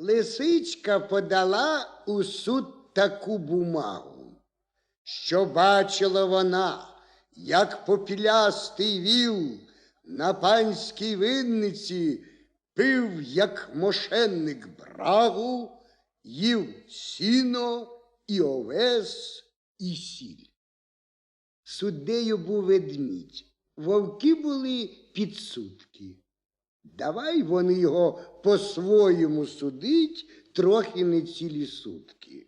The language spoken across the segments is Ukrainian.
Лисичка подала у суд таку бумагу, що бачила вона, як попілястий віл на панській винниці пив, як мошенник брагу, їв сіно і овес і сіль. Суддею був ведмідь. Вовки були підсудки. Давай вони його по-своєму судить трохи не цілі сутки.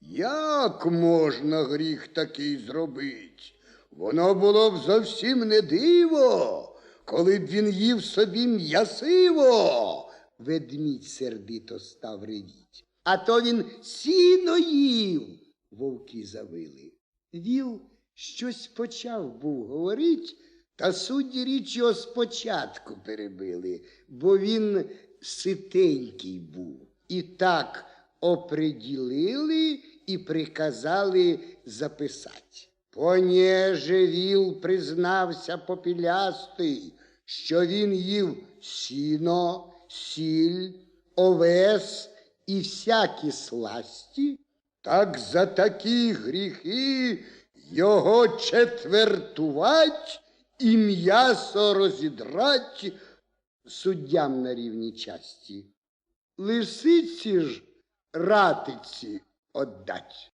Як можна гріх такий зробить? Воно було б зовсім не диво, коли б він їв собі м'ясиво. Ведмідь сердито став ревіть. А то він сіно їв. Вовки завили. Віл щось почав був говорить, та судді річ його спочатку перебили, бо він ситенький був. І так оприділили і приказали записати. Понеже віл признався попілястий, що він їв сіно, сіль, овес і всякі сласті, так за такі гріхи його четвертувать і м'ясо розідрать суддям на рівні часті. Лисиці ж ратиці отдать.